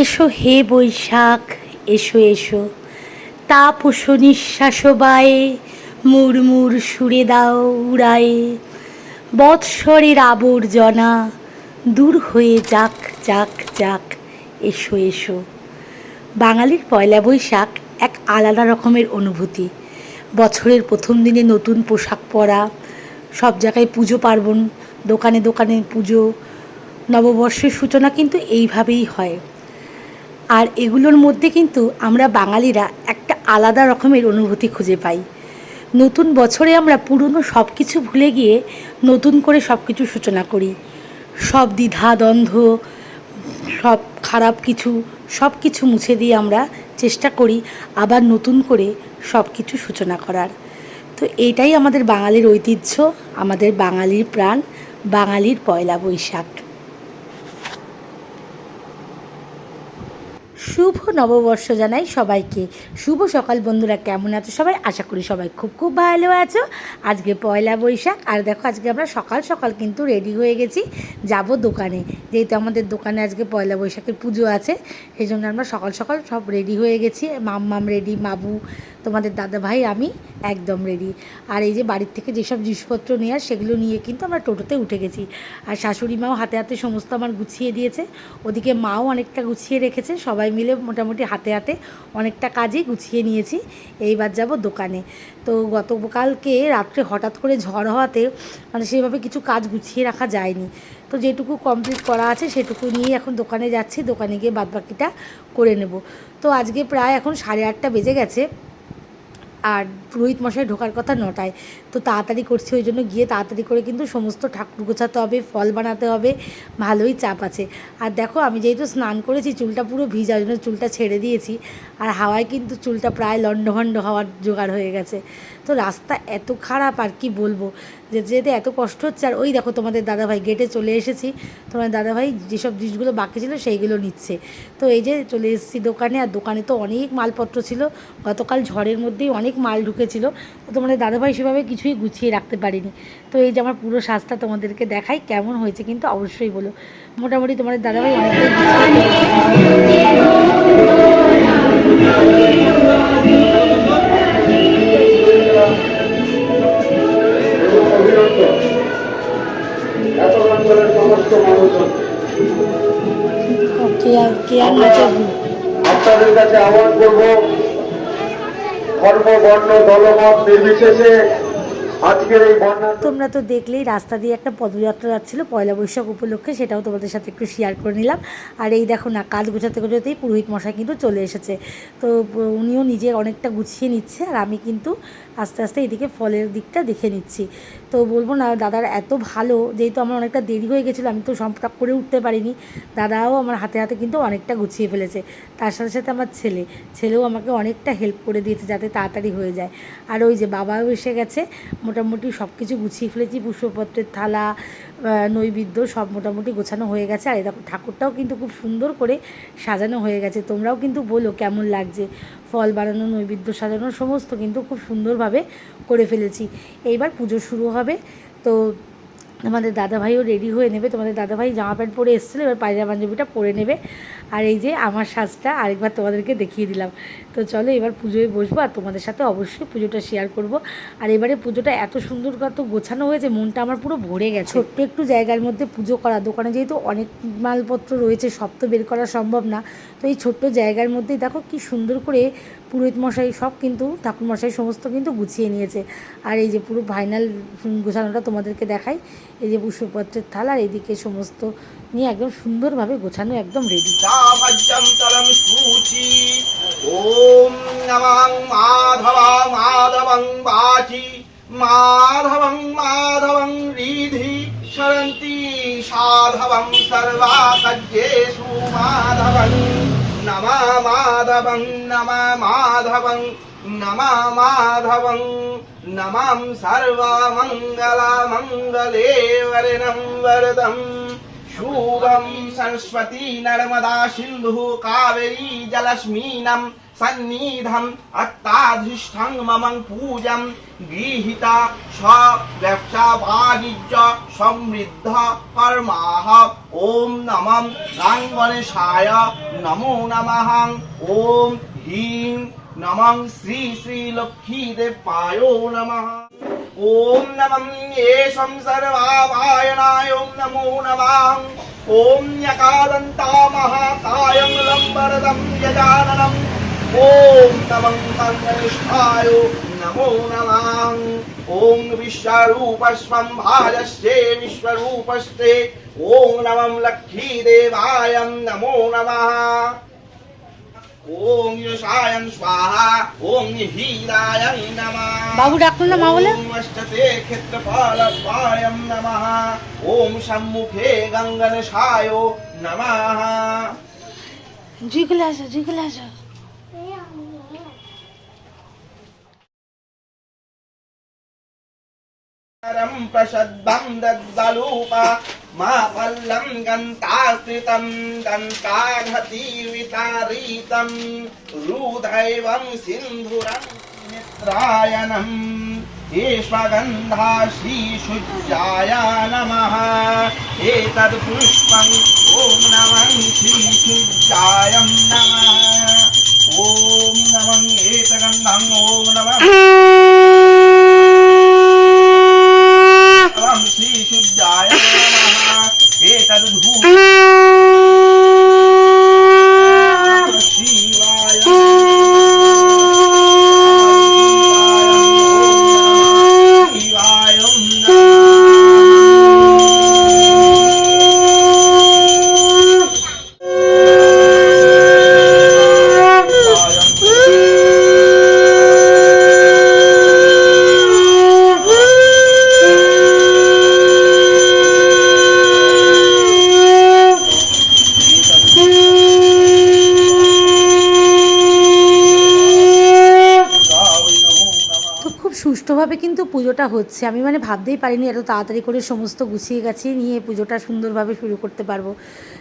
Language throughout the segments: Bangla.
এসো হে বৈশাখ, এসো এসো। তাপ নিঃশ্বাস বায়ে মুরমুর সুরে দাও উড়ায়ে। বৎসরের আবর্জনা দূর হয়ে যাক যাক যাক, এসো এসো। বাঙালির পয়লা বৈশাখ এক আলাদা রকমের অনুভূতি। বছরের প্রথম দিনে নতুন পোশাক পরা, সব জায়গায় পুজো পার্বণ, দোকানে দোকানে পুজো, নববর্ষের সূচনা কিন্তু এইভাবেই হয়। আর এগুলোর মধ্যে কিন্তু আমরা বাঙালিরা একটা আলাদা রকমের অনুভূতি খুঁজে পাই। নতুন বছরে আমরা পুরনো সব কিছু ভুলে গিয়ে নতুন করে সব কিছু সূচনা করি। সব দ্বিধা, দ্বন্দ্ব, সব খারাপ কিছু সব কিছু মুছে দিয়ে আমরা চেষ্টা করি আবার নতুন করে সব কিছু সূচনা করার। তো এটাই আমাদের বাঙালির ঐতিহ্য, আমাদের বাঙালির প্রাণ, বাঙালির পয়লা বৈশাখ। শুভ নববর্ষ জানাই সবাইকে। শুভ সকাল বন্ধুরা, কেমন আছো সবাই? আশা করি সবাই খুব খুব ভালো আছো। আজকে পয়লা বৈশাখ, আর দেখো আজকে আমরা সকাল সকাল কিন্তু রেডি হয়ে গেছি যাব দোকানে। যেহেতু আমাদের দোকানে আজকে পয়লা বৈশাখের পুজো আছে, সেই জন্য আমরা সকাল সকাল সব রেডি হয়ে গেছি। মাম মাম রেডি মাবু তোমাদের দাদা ভাই আমি একদম রেডি আর এই যে বাড়ির থেকে যেসব জিনিসপত্র নেওয়ার সেগুলো নিয়ে কিন্তু আমরা টোটোতে উঠে গেছি। আর শাশুড়ি মাও হাতে হাতে সমস্ত আমার গুছিয়ে দিয়েছে। ওদিকে মাও অনেকটা গুছিয়ে রেখেছে। সবাই মিলে মোটামুটি হাতে হাতে অনেকটা কাজই গুছিয়ে নিয়েছি। এইবার যাব দোকানে। তো গতকালকে রাত্রে হঠাৎ করে ঝড় হওয়াতে মানে সেইভাবে কিছু কাজ গুছিয়ে রাখা যায়নি। তো যেটুকু কমপ্লিট করা আছে, সেটুকু নিয়ে এখন দোকানে যাচ্ছি। দোকানে গিয়ে বাদবাকিটা করে নেব। তো আজকে প্রায় এখন সাড়ে আটটা বেজে গেছে। আর পুরোহিত মশাই ঢোকার কথা নটায়। তো তাড়াতাড়ি করছি ওই জন্য গিয়ে তাড়াতাড়ি করে কিন্তু সমস্ত ঠাকুর গোছাতে হবে, ফল বানাতে হবে, ভালোই চাপ আছে। আর দেখো আমি যেহেতু স্নান করেছি, চুলটা পুরো ভিজা জন্য চুলটা ছেড়ে দিয়েছি। আর হাওয়ায় কিন্তু চুলটা প্রায় লণ্ডভণ্ড হওয়ার জোগাড় হয়ে গেছে। তো রাস্তা এত খারাপ আর কি বলব? যে যেতে এত কষ্ট হচ্ছে, আর ওই দেখো তোমাদের দাদাভাই গেটে চলে এসেছি। তোমার দাদাভাই যেসব জিনিসগুলো বাকি ছিল সেইগুলো নিচ্ছে। তো এই যে চলে এসেছি দোকানে, আর দোকানে তো অনেক মালপত্র ছিল। গতকাল ঝড়ের মধ্যেই অনেক মাল ঢুকেছিল। তো তোমাদের দাদাভাই সেভাবে কিছুই গুছিয়ে রাখতে পারিনি। তো এই যে আমার পুরো সাজটা তোমাদেরকে দেখাই কেমন হয়েছে কিন্তু অবশ্যই বলো। মোটামুটি তোমাদের দাদাভাই অনেকটাই আপনাদের কাছে আহ্বান করব দলমত নির্বিশেষে তোমরা তো দেখলেই রাস্তা দিয়ে একটা পদযাত্রা যাচ্ছিল, পয়লা বৈশাখ উপলক্ষে, সেটাও তোমাদের সাথে একটু শেয়ার করে নিলাম। আর এই দেখো না, কাজ গোছাতে গোছাতেই পুরোহিত মশাই কিন্তু চলে এসেছে। তো উনিও নিজে অনেকটা গুছিয়ে নিচ্ছে, আর আমি কিন্তু আস্তে আস্তে এদিকে ফলের দিকটা দেখে নিচ্ছি। তো বলব না, দাদার এত ভালো, যেহেতু আমার অনেকটা দেরি হয়ে গেছিল, আমি তো সম্পর্ক করে উঠতে পারিনি। দাদাও আমার হাতে হাতে কিন্তু অনেকটা গুছিয়ে ফেলেছে। তার সাথে সাথে আমার ছেলে, ছেলেও আমাকে অনেকটা হেল্প করে দিয়েছে যাতে তাড়াতাড়ি হয়ে যায়। আর ওই যে বাবাও এসে গেছে, মোটামুটি সব কিছু গুছিয়ে ফেলেছি, পুষ্পপত্রের থালা নৈবেদ্য সব মোটামুটি গোছানো হয়ে গেছে। আর দেখো, ঠাকুরটাও কিন্তু খুব সুন্দর করে সাজানো হয়ে গেছে। তোমরাও কিন্তু বলো কেমন লাগছে? ফল বাড়ানো, নৈবেদ্য সাজানো, সমস্ত কিন্তু খুব সুন্দরভাবে করে ফেলেছি। এইবার পুজো শুরু হবে। তো আমাদের দাদাভাইও রেডি হয়ে নেবে। তোমাদের দাদাভাই জামা প্যান্ট পরে এসেছিল, এবার পায়রা পাঞ্জাবিটা পরে নেবে। আর এই যে আমার সাজটা আরেকবার তোমাদেরকে দেখিয়ে দিলাম। তো চলো এবার পুজোয় বসবো আর তোমাদের সাথে অবশ্যই পুজোটা শেয়ার করব। আর এবারে পুজোটা এত সুন্দর কত গোছানো হয়েছে, মনটা আমার পুরো ভরে গেছে। ছোট্ট একটু জায়গার মধ্যে পুজো করা, দোকানে যেহেতু অনেক মালপত্র রয়েছে, সব তো বের করা সম্ভব না। তো এই ছোট্ট জায়গার মধ্যেই দেখো কি সুন্দর করে পুরোহিত মশাই সব কিন্তু, ঠাকুর মশাই সমস্ত কিন্তু গুছিয়ে নিয়েছে। আর এই যে পুরো ফাইনাল গোছানোটা তোমাদেরকে দেখাই। এই যে পুষ্পপত্রের থালা, আর এদিকে সমস্ত নিয়ে একদম সুন্দরভাবে গোছানো, একদম রেডি মাধবং মাধবং রিধি শরন্তি। সাধবং সর্বা মাধবং। নম মাধবং নম মাধবং নম মাধবং। নমাম সর্বমঙ্গলা মঙ্গলে বরদম शुभं सरस्वती नर्मदा सिन्धुः कावेरी जलस्मीनं सन्निधम् अत्ताधिष्ठं मम पूजं गृहीता स व्यवसा वाणिज्य समृद्ध कर्माः ॐ नमः गाङ्गणेशाय नमो नमः ॐ ह्रीं নমং শ্রী শ্রী লক্ষ্মী দেবায় নমঃ ওম নমং এষম সর্বাভায়নায় ওম নমো নমাং ওম য়কাদন্তা মহাকায়ং লম্বরদম যজাননম ওম নমং তন্নিষ্ঠায় নমো নমাং ওম বিশ্বরূপস্বম ভাজস্যে বিশ্বরূপস্তে ওম নমং লক্ষ্মী দেবায় নমো নমঃ ওম যশায়ং স্বাহা ওম হীরায়ং নমঃ। বাবু ডাকলো না মা বলে? ওম অষ্টতে ক্ষেত্রপালপায়ং নমঃ। ওম সম্মুখে গঙ্গনশায় নমঃ। জিগুলে আসো জিগুলে আসো रं माफल्लम् गन्तास्त्रितम् दन्ताघतीवितारीतम् रुदैवम् सिन्धुरम् मित्रायनम् ईश्वगन्धा श्रीशुज्याय नमः। एतत् पुष्पम् ॐ नमः श्रीशुज्याय नमः। ॐ नमः एतगन्धम् ॐ नमः পুজোটা হচ্ছে। আমি মানে ভাবতেই পারিনি এত তাড়াতাড়ি করে সমস্ত গুছিয়ে গেছি নিয়ে পুজোটা সুন্দরভাবে শুরু করতে পারব।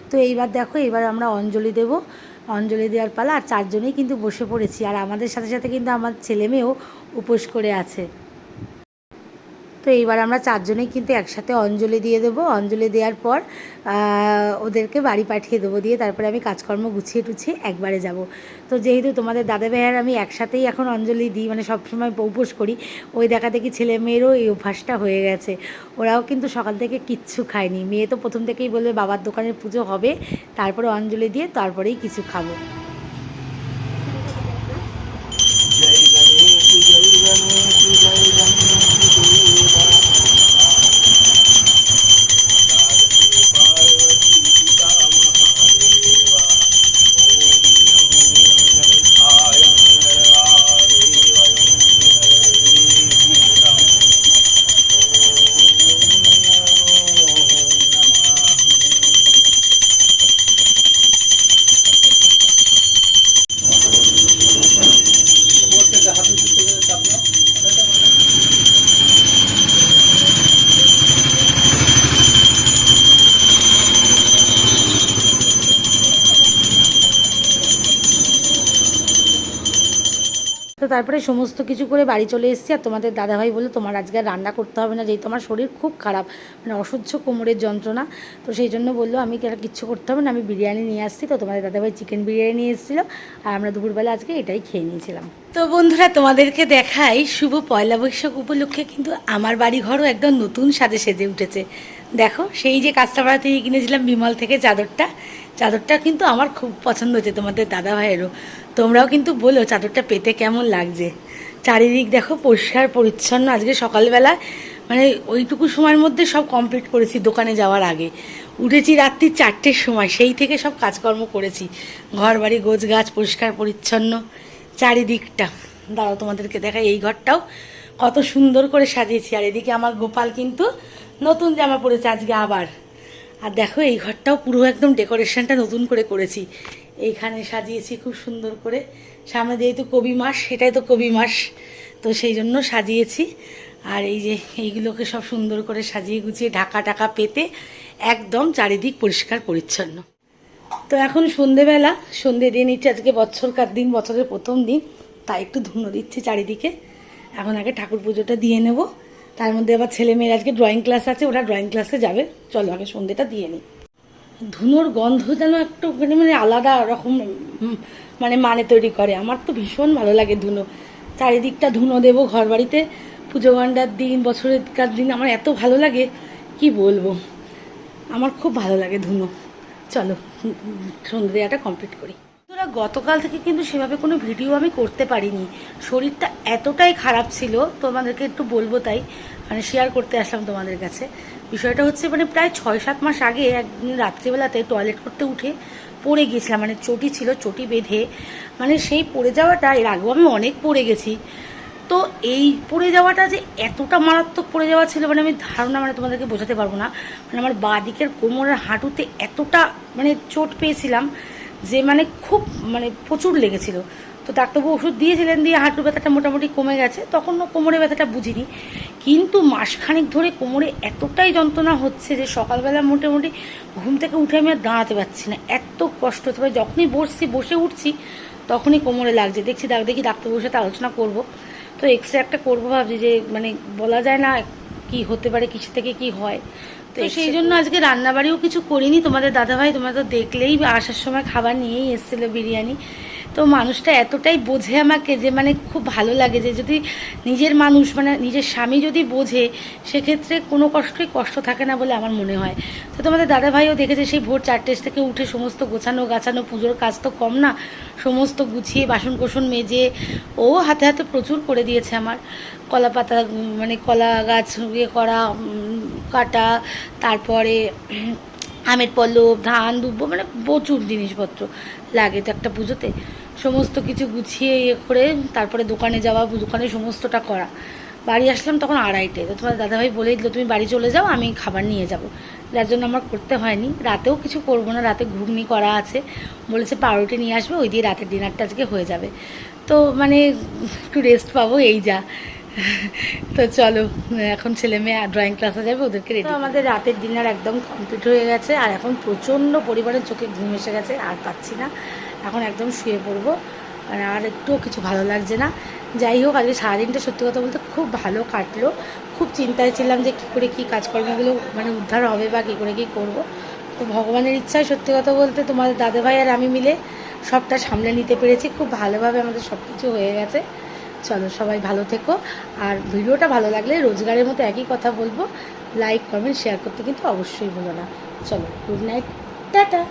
তো এইবার দেখো এবার আমরা অঞ্জলি দেব। অঞ্জলি দেওয়ার পালা আর চারজনেই কিন্তু বসে পড়েছি। আর আমাদের সাথে সাথে কিন্তু আমার ছেলেমেয়েও উপোস করে আছে। তো এইবার আমরা চারজনেই কিন্তু একসাথে অঞ্জলি দিয়ে দেবো। অঞ্জলি দেওয়ার পর ওদেরকে বাড়ি পাঠিয়ে দেবো দিয়ে তারপরে আমি কাজকর্ম গুছিয়ে টুছিয়ে একবারে যাব। তো যেহেতু তোমাদের দাদা ভাইয়ার আমি একসাথেই এখন অঞ্জলি দিই মানে সবসময় উপোস করি, ওই দেখা দেখি ছেলে মেয়েরও এই অভ্যাসটা হয়ে গেছে। ওরাও কিন্তু সকাল থেকে কিচ্ছু খায়নি। মেয়ে তো প্রথম থেকেই বলবে, বাবার দোকানের পুজো হবে, তারপরে অঞ্জলি দিয়ে তারপরেই কিছু খাব। তারপরে সমস্ত কিছু করে বাড়ি চলে এসেছি আর তোমাদের দাদাভাই বলল, তোমার আজকে রান্না করতে হবে না, যেহেতু আমার শরীর খুব খারাপ মানে অসহ্য কোমরের যন্ত্রণা। তো সেই জন্য বলল, আমি কিচ্ছু করতে হবে না, আমি বিরিয়ানি নিয়ে আসছি। তো তোমাদের দাদাভাই চিকেন বিরিয়ানি নিয়ে এসেছিল আর আমরা দুপুরবেলা আজকে এটাই খেয়ে নিয়েছিলাম। তো বন্ধুরা, তোমাদেরকে দেখাই শুভ পয়লা বৈশাখ উপলক্ষে কিন্তু আমার বাড়ি ঘরও একদম নতুন সাজে সেজে উঠেছে। দেখো, সেই যে কাস্তাপাড়া থেকে কিনেছিলাম বিমল থেকে চাদরটা চাদরটা কিন্তু আমার খুব পছন্দ হয়েছে তোমাদের দাদা ভাইয়েরও তোমরাও কিন্তু বলো চাদরটা পেতে কেমন লাগছে। চারিদিক দেখো পরিষ্কার, পরিচ্ছন্ন। আজকে সকালবেলা মানে ওইটুকু সময়ের মধ্যে সব কমপ্লিট করেছি দোকানে যাওয়ার আগে। উঠেছি রাত্রি চারটের সময়, সেই থেকে সব কাজকর্ম করেছি। ঘর বাড়ি গোছ গাছ পরিষ্কার, পরিচ্ছন্ন। চারিদিকটা। দাঁড়াও তোমাদেরকে দেখাই এই ঘরটাও। কত সুন্দর করে সাজিয়েছি। আর এদিকে আমার গোপাল কিন্তু নতুন জামা পরেছে আজকে আবার। আর দেখো এই ঘরটাও পুরো একদম ডেকোরেশনটা নতুন করে করেছি। এইখানে সাজিয়েছি খুব সুন্দর করে। সামনে যেহেতু কবি মাস, সেটাই তো কবি মাস, তো সেই জন্য সাজিয়েছি। আর এই যে এইগুলোকে সব সুন্দর করে সাজিয়ে গুছিয়ে ঢাকা টাকা পেতে একদম চারিদিক পরিষ্কার পরিচ্ছন্ন। তো এখন সন্ধেবেলা, সন্ধে দিয়ে নিচ্ছে আজকে বছরকার দিন, বছরের প্রথম দিন, তাই একটু ধুনো দিচ্ছি চারিদিকে। এখন আগে ঠাকুর পুজোটা দিয়ে নেব। তার মধ্যে আবার ছেলে মেয়ের আজকে ড্রয়িং ক্লাস আছে, ওরা ড্রয়িং ক্লাসে যাবে। চলো আগে সন্ধেটা দিয়ে নিই। ধুনোর গন্ধ যেন একটু মানে মানে আলাদা রকম মানে মানে তৈরি করে। আমার তো ভীষণ ভালো লাগে ধুনো। চারিদিকটা ধুনো দেবো ঘর বাড়িতে পুজো গন্ডার দিন বছরের দিন আমার এত ভালো লাগে কি বলব? আমার খুব ভালো লাগে ধুনো। চলো সন্ধ্যে দেওয়াটা কমপ্লিট করি। বন্ধুরা, গতকাল থেকে কিন্তু সেভাবে কোনো ভিডিও আমি করতে পারিনি। শরীরটা এতটাই খারাপ ছিল তোমাদেরকে একটু বলব তাই মানে শেয়ার করতে আসলাম তোমাদের কাছে। বিষয়টা হচ্ছে মানে প্রায় ছয় সাত মাস আগে একদিন রাত্রিবেলাতে টয়লেট করতে উঠে পড়ে গিয়েছিলাম মানে চটি ছিল, চটি বেঁধে মানে সেই পড়ে যাওয়াটা, এর আগেও আমি অনেক পড়ে গেছি। তো এই পড়ে যাওয়াটা যে এতটা মারাত্মক পড়ে যাওয়া ছিল মানে আমি ধারণা মানে তোমাদেরকে বোঝাতে পারব না। মানে আমার বাঁ দিকের কোমরের হাঁটুতে এতটা মানে চোট পেয়েছিলাম যে মানে খুব মানে প্রচুর লেগেছিল। তো ডাক্তারবাবু ওষুধ দিয়েছিলেন দিয়ে হাঁটু ব্যথাটা মোটামুটি কমে গেছে। তখনও কোমরে ব্যথাটা বুঝিনি। কিন্তু মাসখানেক ধরে কোমরে এতটাই যন্ত্রণা হচ্ছে যে সকালবেলা মোটামুটি ঘুম থেকে উঠে আমি আর দাঁড়াতে পারছি না। এত কষ্ট হচ্ছে। যখনই বসছি বসে উঠছি তখনই কোমরে লাগছে। দেখছি ডাক দেখি ডাক্তারবাবুর সাথে আলোচনা করব। তো এক্স রে একটা করব ভাবছি যে মানে বলা যায় না কি হতে পারে কিছু থেকে কি হয়। তো সেই জন্য আজকে রান্নাবাড়িও কিছু করিনি। তোমাদের দাদাভাই তোমরা তো দেখলেই আসার সময় খাবার নিয়েই এসেছিল বিরিয়ানি। তো মানুষটা এতটাই বোঝে আমাকে যে মানে খুব ভালো লাগে যে যদি নিজের মানুষ মানে নিজের স্বামী যদি বোঝে, সেক্ষেত্রে কোনো কষ্টই কষ্ট থাকে না বলে আমার মনে হয়। তো তোমাদের দাদাভাইও দেখেছে সেই ভোর চারটে থেকে উঠে সমস্ত গোছানো গাছানো, পুজোর কাজ তো কম না, সমস্ত গুছিয়ে বাসন কোসন মেজে ও হাতে হাতে প্রচুর করে দিয়েছে আমার। কলা পাতা মানে কলা গাছ ইয়ে করা কাটা, তারপরে আমের পল্লব, ধান, দুব্বো মানে প্রচুর জিনিসপত্র লাগে তো একটা পুজোতে। সমস্ত কিছু গুছিয়ে ইয়ে করে তারপরে দোকানে যাওয়া দোকানে সমস্তটা করা। বাড়ি আসলাম তখন আড়াইটে। তো তোমার দাদাভাই বলেই দিল তুমি বাড়ি চলে যাও আমি খাবার নিয়ে যাব। যার জন্য আমার করতে হয়নি। রাতেও কিছু করব না রাতে ঘুগনি করা আছে। বলেছে পাউরুটি নিয়ে আসবে ওই দিয়ে রাতের ডিনারটা আজকে হয়ে যাবে। তো মানে একটু রেস্ট পাবো এই যা। তো চলো এখন ছেলে মেয়ে ড্রয়িং ক্লাসে যাবে ওদেরকে রেডি আমাদের রাতের ডিনার একদম কমপ্লিট হয়ে গেছে। আর এখন প্রচণ্ড পরিমাণের চোখে ঘুম এসে গেছে আর পাচ্ছি না। এখন একদম শুয়ে পড়ব। আর আর একটুও কিছু ভালো লাগছে না। যাই হোক, আজকে সারাদিনটা সত্যি কথা বলতে খুব ভালো কাটলো। খুব চিন্তায় ছিলাম যে কী করে কী কাজকর্মগুলো মানে উদ্ধার হবে বা কী করে কী করব। তো ভগবানের ইচ্ছায় সত্যি কথা বলতে তোমাদের দাদাভাই আর আমি মিলে সবটা সামলে নিতে পেরেছি। খুব ভালোভাবে আমাদের সব কিছু হয়ে গেছে। চলো, সবাই ভালো থেকো। আর ভিডিওটা ভালো লাগলে রোজগারের মতো একই কথা বলব। লাইক, কমেন্ট, শেয়ার করতে কিন্তু অবশ্যই ভুলো না। চলো, গুড নাইট। টাটা।